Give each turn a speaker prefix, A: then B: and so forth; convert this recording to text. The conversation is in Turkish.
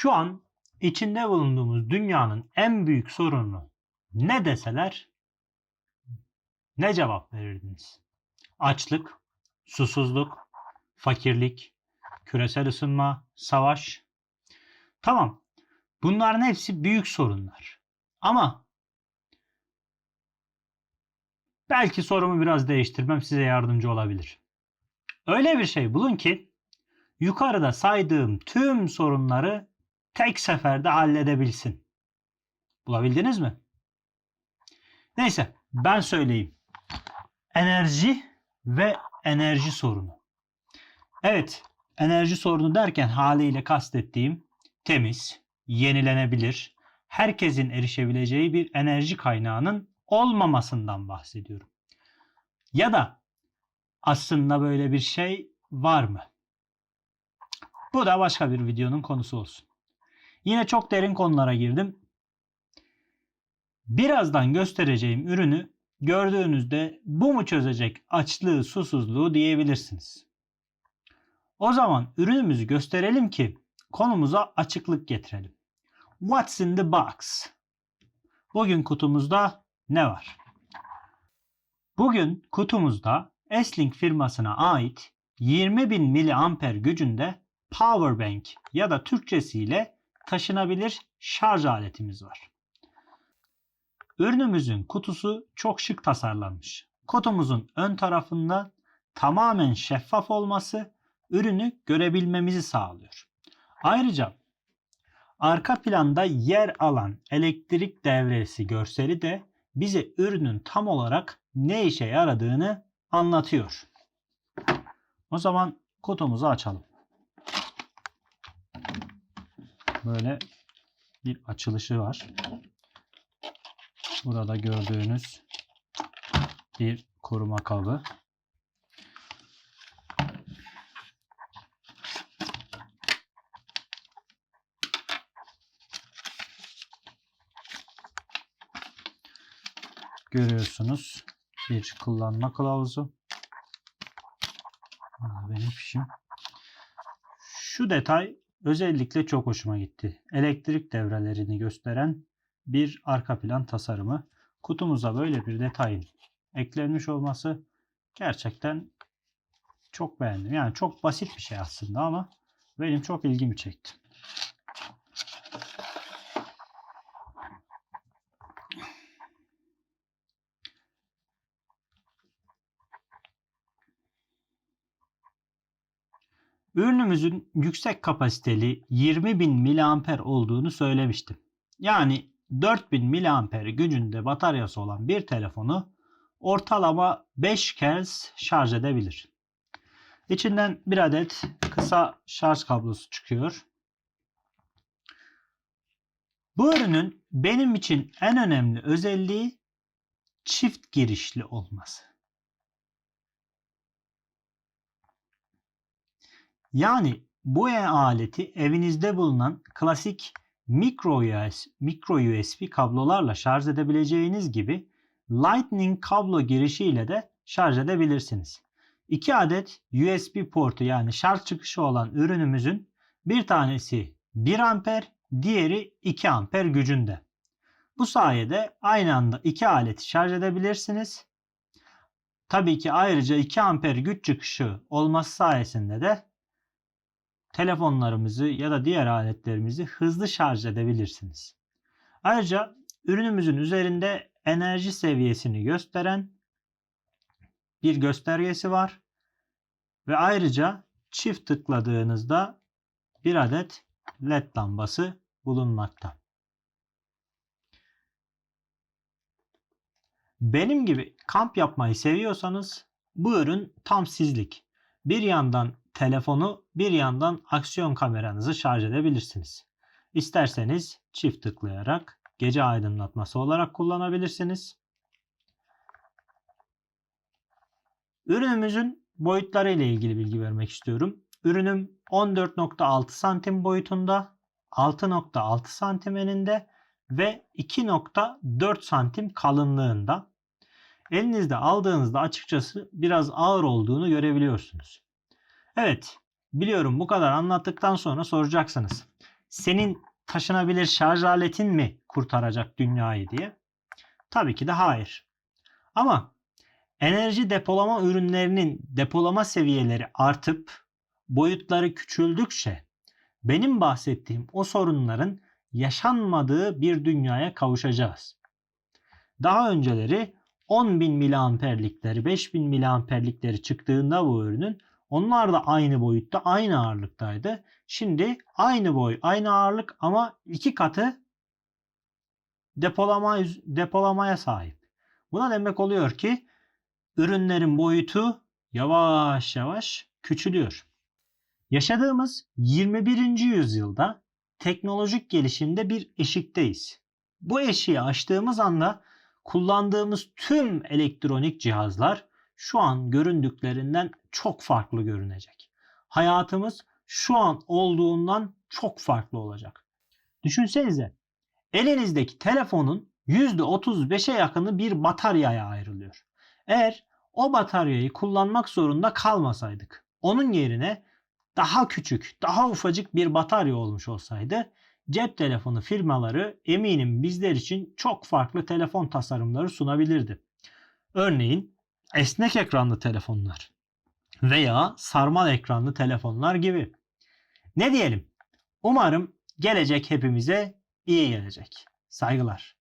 A: Şu an içinde bulunduğumuz dünyanın en büyük sorunu ne deseler ne cevap verirdiniz? Açlık, susuzluk, fakirlik, küresel ısınma, savaş. Tamam. Bunların hepsi büyük sorunlar. Ama belki sorumu biraz değiştirmem size yardımcı olabilir. Öyle bir şey bulun ki yukarıda saydığım tüm sorunları tek seferde halledebilsin. Bulabildiniz mi? Neyse ben söyleyeyim. Enerji ve enerji sorunu. Evet, enerji sorunu derken haliyle kastettiğim temiz, yenilenebilir, herkesin erişebileceği bir enerji kaynağının olmamasından bahsediyorum. Ya da aslında böyle bir şey var mı? Bu da başka bir videonun konusu olsun. Yine çok derin konulara girdim. Birazdan göstereceğim ürünü gördüğünüzde bu mu çözecek açlığı, susuzluğu diyebilirsiniz. O zaman ürünümüzü gösterelim ki konumuza açıklık getirelim. What's in the box? Bugün kutumuzda ne var? Bugün kutumuzda Eslink firmasına ait 20.000 mAh gücünde power bank ya da Türkçesiyle taşınabilir şarj aletimiz var. Ürünümüzün kutusu çok şık tasarlanmış. Kutumuzun ön tarafında tamamen şeffaf olması ürünü görebilmemizi sağlıyor. Ayrıca arka planda yer alan elektrik devresi görseli de bize ürünün tam olarak ne işe yaradığını anlatıyor. O zaman kutumuzu açalım. Böyle bir açılışı var. Burada gördüğünüz bir koruma kabı. Görüyorsunuz bir kullanma kılavuzu. Aa, Benim fişim. Şu detay özellikle çok hoşuma gitti. Elektrik devrelerini gösteren bir arka plan tasarımı. Kutumuza böyle bir detayın eklenmiş olması gerçekten çok beğendim. Yani çok basit bir şey aslında ama benim çok ilgimi çekti. Ürünümüzün yüksek kapasiteli 20.000 mAh olduğunu söylemiştim. Yani 4000 mAh gücünde bataryası olan bir telefonu ortalama 5 kez şarj edebilir. İçinden bir adet kısa şarj kablosu çıkıyor. Bu ürünün benim için en önemli özelliği çift girişli olması. Yani bu aleti evinizde bulunan klasik micro USB, micro USB kablolarla şarj edebileceğiniz gibi Lightning kablo girişiyle de şarj edebilirsiniz. 2 adet USB portu yani şarj çıkışı olan ürünümüzün bir tanesi 1 amper, diğeri 2 amper gücünde. Bu sayede aynı anda iki aleti şarj edebilirsiniz. Tabii ki ayrıca 2 amper güç çıkışı olması sayesinde de telefonlarımızı ya da diğer aletlerimizi hızlı şarj edebilirsiniz. Ayrıca ürünümüzün üzerinde enerji seviyesini gösteren bir göstergesi var. Ve ayrıca çift tıkladığınızda bir adet led lambası bulunmakta. Benim gibi kamp yapmayı seviyorsanız bu ürün tam sizlik. Bir yandan telefonu bir yandan aksiyon kameranızı şarj edebilirsiniz. İsterseniz çift tıklayarak gece aydınlatması olarak kullanabilirsiniz. Ürünümüzün boyutları ile ilgili bilgi vermek istiyorum. Ürünüm 14.6 santim boyutunda, 6.6 santim eninde ve 2.4 santim kalınlığında. Elinizde aldığınızda açıkçası biraz ağır olduğunu görebiliyorsunuz. Evet, biliyorum bu kadar anlattıktan sonra soracaksınız. senin taşınabilir şarj aletin mi kurtaracak dünyayı diye? Tabii ki de hayır. Ama enerji depolama ürünlerinin depolama seviyeleri artıp boyutları küçüldükçe benim bahsettiğim o sorunların yaşanmadığı bir dünyaya kavuşacağız. Daha önceleri 10.000 miliamperlikleri, 5.000 miliamperlikleri çıktığında bu ürünün onlar da aynı boyutta, aynı ağırlıktaydı. Şimdi aynı boy, aynı ağırlık ama iki katı depolama depolamaya sahip. Buna demek oluyor ki ürünlerin boyutu yavaş yavaş küçülüyor. Yaşadığımız 21. yüzyılda teknolojik gelişimde bir eşikteyiz. Bu eşiği aştığımız anda kullandığımız tüm elektronik cihazlar şu an göründüklerinden çok farklı görünecek. Hayatımız şu an olduğundan çok farklı olacak. Düşünsenize elinizdeki telefonun %35'e yakını bir bataryaya ayrılıyor. Eğer o bataryayı kullanmak zorunda kalmasaydık, onun yerine daha küçük, daha ufacık bir batarya olmuş olsaydı cep telefonu firmaları eminim bizler için çok farklı telefon tasarımları sunabilirdi. Örneğin esnek ekranlı telefonlar veya sarmal ekranlı telefonlar gibi. Ne diyelim? Umarım gelecek hepimize iyi gelecek. Saygılar.